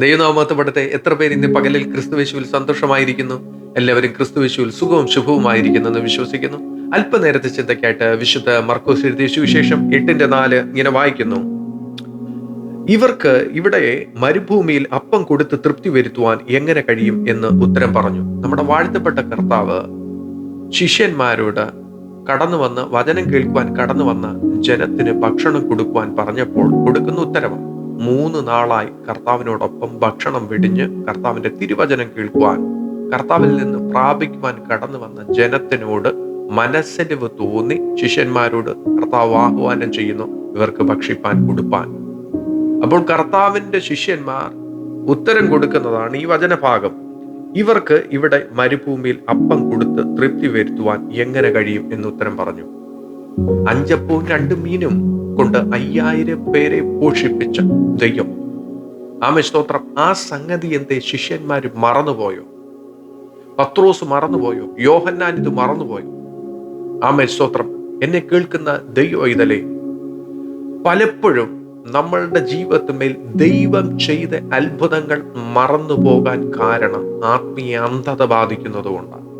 ദൈവനാമത്തപ്പെടുത്തെ എത്ര പേര് ഇന്ന് പകലിൽ ക്രിസ്തുവേശുവിൽ സന്തോഷമായിരിക്കുന്നു? എല്ലാവരും ക്രിസ്തുവേശുവിൽ സുഖവും ശുഭവുമായിരിക്കുന്നു എന്ന് വിശ്വസിക്കുന്നു. അല്പനേരത്തെ ചിന്തയ്ക്കായിട്ട് വിശുദ്ധ മർക്കോസ് എഴുതിയ സുവിശേഷം എട്ടിന്റെ നാല് ഇങ്ങനെ വായിക്കുന്നു. ഇവർക്ക് ഇവിടെ മരുഭൂമിയിൽ അപ്പം കൊടുത്ത് തൃപ്തി വരുത്തുവാൻ എങ്ങനെ കഴിയും എന്ന് ഉത്തരം പറഞ്ഞു. നമ്മുടെ വാഴ്ത്തപ്പെട്ട കർത്താവ് ശിഷ്യന്മാരോട് കടന്നു വന്ന് വചനം കേൾക്കുവാൻ കടന്നു വന്ന ജനത്തിന് ഭക്ഷണം കൊടുക്കുവാൻ പറഞ്ഞപ്പോൾ കൊടുക്കുന്ന ഉത്തരവാണ്. മൂന്ന് നാളായി കർത്താവിനോടൊപ്പം ഭക്ഷണം വെടിഞ്ഞ് കർത്താവിന്റെ തിരുവചനം കേൾക്കുവാൻ കർത്താവിൽ നിന്ന് പ്രാപിക്കുവാൻ കടന്നു വന്ന ജനത്തിനോട് മനസ്സലിവ് തോന്നി ശിഷ്യന്മാരോട് കർത്താവ് ആഹ്വാനം ചെയ്യുന്നു ഇവർക്ക് ഭക്ഷിപ്പാൻ കൊടുപ്പാൻ. അപ്പോൾ കർത്താവിന്റെ ശിഷ്യന്മാർ ഉത്തരം കൊടുക്കുന്നതാണ് ഈ വചനഭാഗം. ഇവർക്ക് ഇവിടെ മരുഭൂമിയിൽ അപ്പം കൊടുത്ത് തൃപ്തി വരുത്തുവാൻ എങ്ങനെ കഴിയും എന്ന് ഉത്തരം പറഞ്ഞു. അഞ്ചപ്പവും രണ്ട് മീനും കൊണ്ട് അയ്യായിരം പേരെ പോഷിപ്പിച്ച ദൈവം. ആമേ സ്തോത്രം. ആ സംഗതി എന്തേ? ശിഷ്യന്മാർ മറന്നുപോയോ? പത്രോസ് മറന്നുപോയോ? യോഹന്നാൻ ഇത് മറന്നുപോയോ? ആമേ സ്തോത്രം. എന്നെ കേൾക്കുന്ന ദൈവ ഇതലേ പലപ്പോഴും നമ്മളുടെ ജീവിതത്തിന്മേൽ ദൈവം ചെയ്ത അത്ഭുതങ്ങൾ മറന്നു പോകാൻ കാരണം ആത്മീയ അന്ധത ബാധിക്കുന്നതുകൊണ്ടാണ്.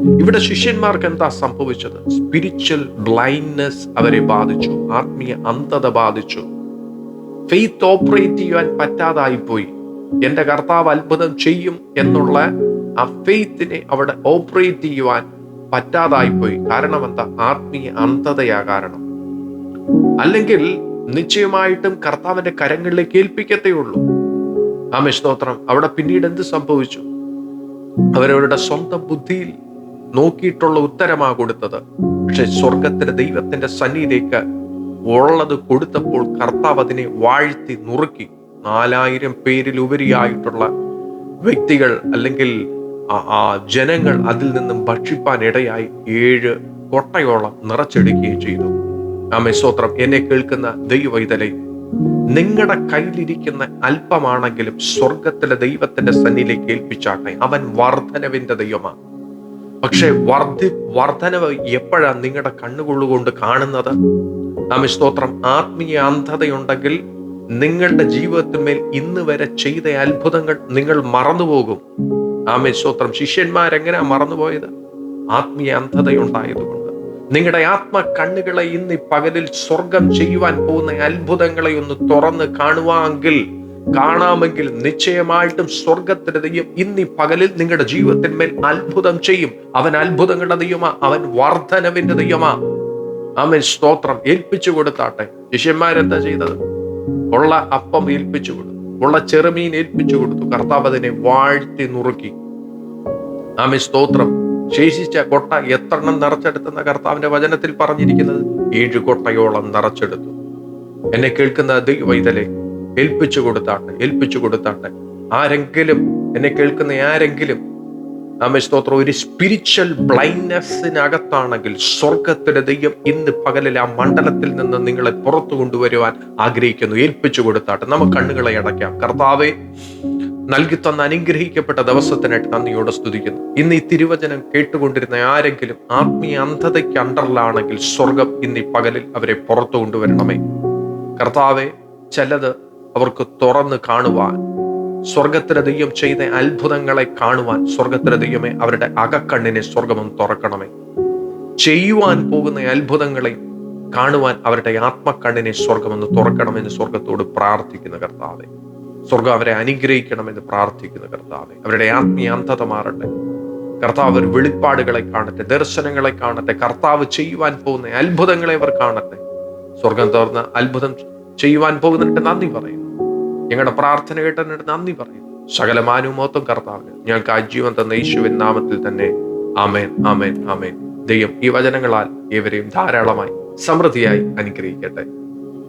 ഇവിടെ ശിഷ്യന്മാർക്ക് എന്താ സംഭവിച്ചത്? സ്പിരിച്വൽ ബ്ലൈൻഡ്നെസ് അവരെ ബാധിച്ചു. ആത്മീയ അന്ധത ബാധിച്ചു. ഫെയ്ത്ത് ഓപ്പറേറ്റ് ചെയ്യാൻ പറ്റാതായി പോയി എന്റെ കർത്താവ് അത്ഭുതം ചെയ്യും എന്നുള്ള ആ ഫെയ്ത്തിനെ അവിടെ ഓപ്പറേറ്റ് ചെയ്യുവാൻ പറ്റാതായി പോയി കാരണം എന്താ? ആത്മീയ അന്ധതയാ കാരണം. അല്ലെങ്കിൽ നിശ്ചയമായിട്ടും കർത്താവിന്റെ കരങ്ങളിലേക്ക് ഏൽപ്പിക്കത്തേ ഉള്ളൂ. ആ സ്തോത്രം. അവിടെ പിന്നീട് എന്ത് സംഭവിച്ചു? അവരവരുടെ സ്വന്തം ബുദ്ധിയിൽ നോക്കിയിട്ടുള്ള ഉത്തരമാ കൊടുത്തത്. പക്ഷെ സ്വർഗത്തിലെ ദൈവത്തിന്റെ സന്നിധിയിലേക്ക് ഉള്ളത് കൊടുത്തപ്പോൾ കർത്താവ് അതിനെ വാഴ്ത്തി നുറുക്കി. നാലായിരം പേരിലുപരിയായിട്ടുള്ള വ്യക്തികൾ അല്ലെങ്കിൽ ആ- ജനങ്ങൾ അതിൽ നിന്നും ഭക്ഷിപ്പാൻ ഇടയായി ഏഴ് കൊട്ടയോളം നിറച്ചെടുക്കുകയും ചെയ്തു. ആമേ സ്തോത്രം എന്നെ കേൾക്കുന്ന ദൈവവൈതലെ നിങ്ങളുടെ കയ്യിലിരിക്കുന്ന അല്പമാണെങ്കിലും സ്വർഗത്തിലെ ദൈവത്തിന്റെ സന്നിധിയിലേക്ക് ഏൽപ്പിച്ചാട്ടെ അവൻ വർധനവിന്റെ ദൈവമാണ് പക്ഷെ വർദ്ധി വർധനവ് എപ്പോഴാണ് നിങ്ങളുടെ കണ്ണുകൊള്ളുകൊണ്ട് കാണുന്നത്? ആമേ സ്തോത്രം ആത്മീയ അന്ധതയുണ്ടെങ്കിൽ നിങ്ങളുടെ ജീവിതത്തിന്മേൽ ഇന്ന് വരെ ചെയ്ത അത്ഭുതങ്ങൾ നിങ്ങൾ മറന്നുപോകും. ആമേ സ്തോത്രം ശിഷ്യന്മാരെങ്ങനെ മറന്നുപോയത്? ആത്മീയ അന്ധതയുണ്ടായതുകൊണ്ട്. നിങ്ങളുടെ ആത്മ കണ്ണുകളെ ഇന്ന് പകലിൽ സ്വർഗം ചെയ്യുവാൻ പോകുന്ന അത്ഭുതങ്ങളെ ഒന്ന് തുറന്ന് കാണുവാമെങ്കിൽ കാണാമെങ്കിൽ നിശ്ചയമായിട്ടും സ്വർഗത്തിന്റെ ദൈവം ഇന്നി പകലിൽ നിങ്ങളുടെ ജീവിതത്തിന്മേൽ അത്ഭുതം ചെയ്യും. അവൻ അത്ഭുതങ്ങളുടെ ദൈവമാ അവൻ വർധനവിന്റെ ദൈവമാ. അവൻ സ്തോത്രം. ഏൽപ്പിച്ചു കൊടുത്താട്ടെ. ശിഷ്യന്മാരെന്താ ചെയ്തത്? ഉള്ള അപ്പം ഏൽപ്പിച്ചു കൊടുത്തു. ഉള്ള ചെറുമീൻ ഏൽപ്പിച്ചു കൊടുത്തു. കർത്താവ് അതിനെ വാഴ്ത്തി നുറുക്കി. ആമേ സ്തോത്രം. ശേഷിച്ച കൊട്ട എത്രണ്ണം നിറച്ചെടുത്തെന്ന കർത്താവിന്റെ വചനത്തിൽ പറഞ്ഞിരിക്കുന്നത്? ഏഴ് കൊട്ടയോളം നിറച്ചെടുത്തു. എന്നെ കേൾക്കുന്ന ദൈവൈതലെ ഏൽപ്പിച്ചു കൊടുത്താട്ടെ ഏൽപ്പിച്ചു കൊടുത്താട്ടെ. ആരെങ്കിലും എന്നെ കേൾക്കുന്ന ആരെങ്കിലും ആമേ സ്തോത്രം ഒരു സ്പിരിച്വൽ ബ്ലൈൻഡ്നെസ്സിനകത്താണെങ്കിൽ സ്വർഗത്തിലെ ദൈവം ഇന്ന് പകലിൽ ആ മണ്ഡലത്തിൽ നിന്ന് നിങ്ങളെ പുറത്തു കൊണ്ടുവരുവാൻ ആഗ്രഹിക്കുന്നു. ഏൽപ്പിച്ചു കൊടുത്താട്ടെ. നമുക്ക് കണ്ണുകളെ അടയ്ക്കാം. കർത്താവെ നൽകി തന്ന അനുഗ്രഹിക്കപ്പെട്ട ദിവസത്തിനായിട്ട് നന്ദിയോടെ സ്തുതിക്കുന്നു. ഇന്ന് ഈ തിരുവചനം കേട്ടുകൊണ്ടിരുന്ന ആരെങ്കിലും ആത്മീയ അന്ധതയ്ക്ക് അണ്ടറിലാണെങ്കിൽ സ്വർഗം ഇന്ന് ഈ പകലിൽ അവരെ പുറത്തു കൊണ്ടുവരണമേ. കർത്താവെ ചിലത് അവർക്ക് തുറന്ന് കാണുവാൻ. സ്വർഗത്തിലെ ദൈവം ചെയ്ത അത്ഭുതങ്ങളെ കാണുവാൻ സ്വർഗത്തിലെ ദൈവമേ അവരുടെ അകക്കണ്ണിനെ സ്വർഗമൊന്ന് തുറക്കണമേ. ചെയ്യുവാൻ പോകുന്ന അത്ഭുതങ്ങളെ കാണുവാൻ അവരുടെ ആത്മക്കണ്ണിനെ സ്വർഗമൊന്ന് തുറക്കണമെന്ന് സ്വർഗത്തോട് പ്രാർത്ഥിക്കുന്ന കർത്താവെ. സ്വർഗം അവരെ അനുഗ്രഹിക്കണമെന്ന് പ്രാർത്ഥിക്കുന്ന കർത്താവെ. അവരുടെ ആത്മീയ അന്ധത മാറട്ടെ. കർത്താവ് ഒരു വെളിപ്പാടുകളെ കാണട്ടെ ദർശനങ്ങളെ കാണട്ടെ കർത്താവ് ചെയ്യുവാൻ പോകുന്ന അത്ഭുതങ്ങളെ അവർ കാണട്ടെ. സ്വർഗം തുറന്ന് അത്ഭുതം ചെയ്യുവാൻ പോകുന്നതിട്ട് നന്ദി പറയുന്നു. ഞങ്ങളുടെ പ്രാർത്ഥന കേട്ടതിട്ട് നന്ദി പറയുന്നു. സകല മാനുമോത്വം കർത്താവിന് ഞങ്ങൾക്ക് ആ ജീവൻ തന്ന യേശുവിൻ നാമത്തിൽ തന്നെ ആമേൻ ആമേൻ ആമേൻ. ദൈവം ഈ വചനങ്ങളാൽ ഇവരെയും ധാരാളമായി സമൃദ്ധിയായി അനുഗ്രഹിക്കട്ടെ.